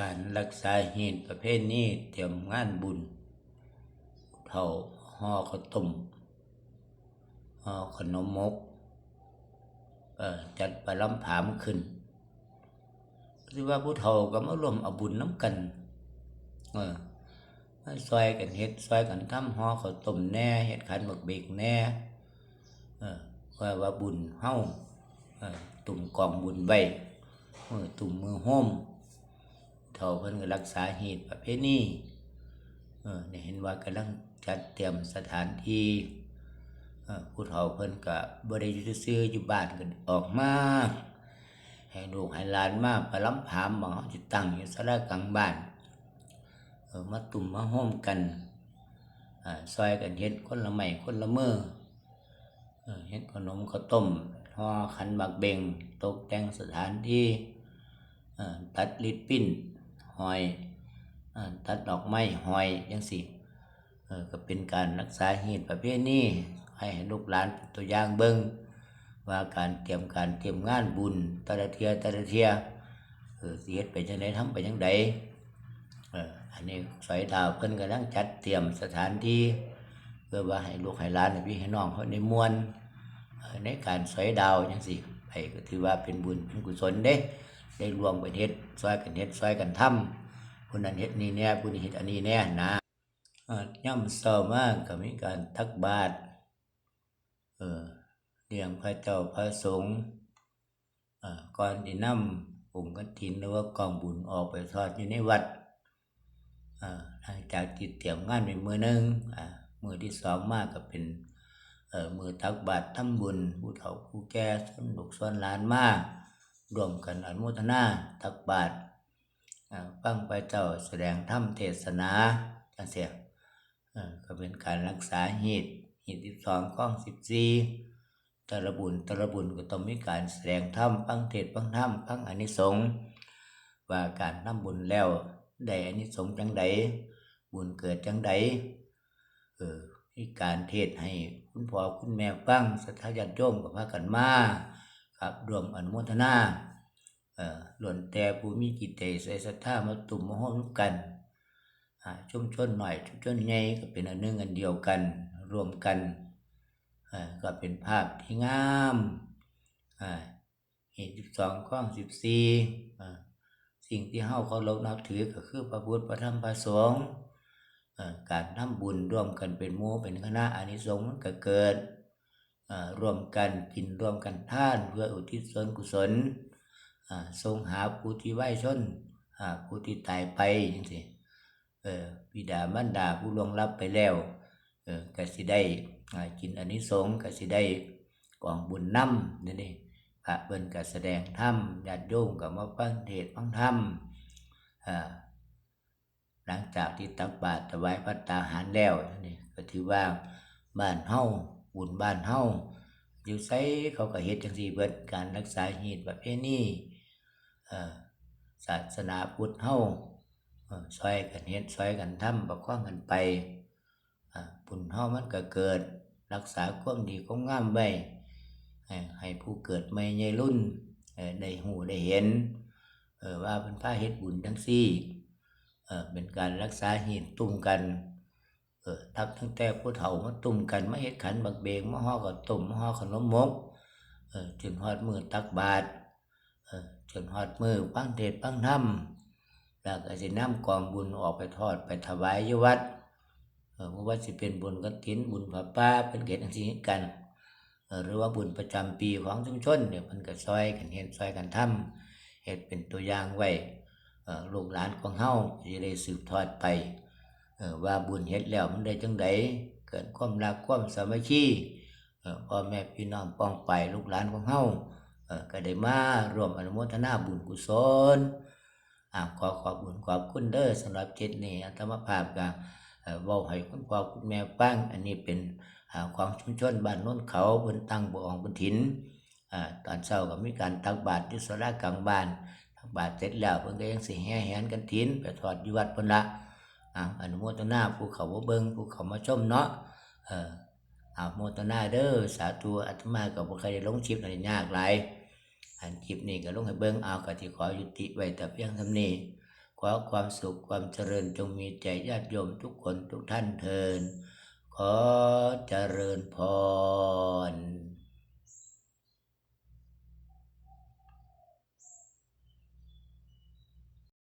การรักษาเหตุประเภทนี้เตรียมงานบุญเท่าห่อข้าวต้มห่อขนมมกเอ่อจัดไปลำผามขึ้นคือว่าผู้เฒ่าก็มาร่วมเอาบุญน้ำกันเออมาซอยกันเฮ็ดซอยกันทำห่อข้าวต้มแน่เฮ็ดขันหมกเบกแน่เออว่าว่าบุญเฮ้าเออตุ่มกองบุญไว้มือตุ่มมือโฮม ฒ่าเพิ่นก็รักษาเหตุประเภทนี้เออเห็นว่ากำลังจัดเตรียมสถานที่ออผู้เฒ่าเพิ่นก็บ่ได้อยู่ซื่ออยู่บ้านก็ออกมาให้ลูกให้หลานมาไปลำผามหมอจิตั้งอยู่สลากลางบ้านเออมาตุ่มมาห้อมกันอ่าซอยกันเฮ็ดคนละไม้คนละมือเออเฮ็ดขนมข้าวต้มห่อขันหมากเบงตกแต่งสถานที่ตัดลิดปิ้น หอยตัดดอกไม้หอยจังซี่เออก็เป็นการรักษาเหตุประเภทนี้ให้ลูกหลานตัวอย่างเบิ่งว่าการเตรียมการเตรียมงานบุญต่ละเทียต่ละเทียเออเฮ็ดไปจังไดทำไปจังไดเอออันนี้สอยดาวเพิ่นกำลังจัดเตรียมสถานที่เพื่อว่าให้ลูกให้หลานพี่ให้น้องเขาในมวลในการสอยดาวจังซี่ไปก็ถือว่าเป็นบุญเป็นกุศลเด้ ได้รวมกันเฮ็ดซอยกันเฮ็ดซอยกันทำ ผู้นั้นเฮ็ดนี่แน่ผู้นี้เฮ็ดอันนี้แน่นะเอ่อย่ำเช้ามาก็มีการทักบาตรเออเลี้ยงพระเจ้าพระสงฆ์ก่อนที่นำองค์กฐินหรือว่ากองบุญออกไปทอดอยู่ในวัดหลังจากที่เตรียมงานไปมือหนึ่งมือที่สองมากก็เป็นมือตักบาตรทำบุญผู้เฒ่าผู้แก่สนลูกส่วนหลานมากรวมกันอนุโมทนาตักบาตร ฟังพระเจ้าแสดงธรรมเทศนาจังเสียก็เป็นการรักษาหีดหีดสิบสองข้องสิบสี่ต่ละบุญต่ละบุญก็ต้องมีการแสดงธรรมฟังเทศฟังธรรมฟังอนิสงส์ว่าการทำบุญแล้วได้อนิสงส์จังใดบุญเกิดจังใดเออมีการเทศให้คุณพ่อคุณแม่ฟังสัทธาญาติโยมกับพากันมาครับรวมอนุโมทนา เอ่วนแต่ผู้มีจิตใจใส่ศรัทธามาตุ่มมาห้อมกันชุ่มชนหน่อยชุ่มชนใหญ่ก็เป็นอันหนึ่งอันเดียวกันรวมกันก็เป็นภาพที่งามอ่าเหตุสิบสองข้องสิบสี่สิ่งที่เฮาเคารพนับถือก็คือพระพุทธพระธรรมพระสงฆ์การทำบุญร่วมกันเป็นหมู่เป็นคณะอานิสงส์มันก็เกิดร่วมกันกินร่วมกันทานเพื่ออุทิศส่วนกุศล ทรงหาผู้ที่ไหว้ชนผู้ที่ตายไปจังซี่เออบิดามารดาผู้ล่วงลับไปแล้วเออก็สิได้กินอนิสงส์ก็สิได้กองบุญนำนี่นี่พระเบิ่นก็แสดงธรรมญาติโยมก็มาฟังเทศฟังธรรมอ่าหลังจากที่ตักบาตรถวายพัตตาหารแล้วนี่ก็ถือว่าบ้านเฮาบุญบ้านเฮาอยู่ไสเขาก็เฮ็ดจังซี่เบิดการรักษาหีดประเพณีเอ่อ ศาสนาพุทธเฮาเอ่อช่วยกันเฮ็ดช่วยกันทำประคองกันไปอ่าบุญเฮามันก็เกิดรักษาความดีความงามไว้ให้ผู้เกิดใหม่ใหญ่รุ่นได้หูได้เห็นว่าเป็นพระเฮ็ดบุญทั้งสี่เป็นการรักษาหีดตุ่มกันทับตั้งแต่ผู้เฒ่ามาตุ่มกันมาเฮ็ดขันบักเบงมาห่อกับตุ่มมาห่อขนมมกจนฮอดมือตักบาตร จนฮอดมือฟังเทศน์ฟังธรรมแล้วก็สินำกองบุญออกไปทอดไปถวายยวัดเออบ่ว่าสิเป็นบุญกฐินบุญผ้าป่าเป็นเกตจังซี่กัน หรือว่าบุญประจำปีของชุมชนเนี่ยเพิ่นก็ซอยกันเฮ็ดซอยกันทำเฮ็ดเป็นตัวอย่างไว้ลูกหลานของเฮาสิได้สืบทอดไปว่าบุญเฮ็ดแล้วมันได้จังไดเกิดความรักความสามัคคีพ่อแม่พี่น้องป้องไปลูกหลานของเฮา ก็ได้มาร่วมอนุโมทนาบุญกุศลอ่าขอขอบุญขอบคุณเด้อสำหรับเจ็ดนี้อาตมาภาพก็เอ่อเว้าให้คุณพ่อคุณแม่ฟังอันนี้เป็นอ่าของชุมชนบ้านน้นเขาเพิ่นตั้งบ่อองบนถินอ่าตอนเช้าก็มีการตักบาตรที่ศาลากลางบ้านตักบาตรเสร็จแล้วเพิ่นก็ยังสิแห่แหนกันถินไปทอดอยู่วัดพิ่นละอ่าอนุโมทนาผู้เขามาเบิ่งผู้เขามาชมเนาะอ่ออาโมทนาเด้อสาธุอาตมาก็บ่เคยได้ลงคลิปอะไรยากหลาย อันคลิปนี้ก็ลงให้เบิ้งเอากติขอยุติไว้แต่เพียงเท่านี้ขอความสุขความเจริญจงมีแจ่ญาติโยมทุกคนทุกท่านเทินขอเจริญพร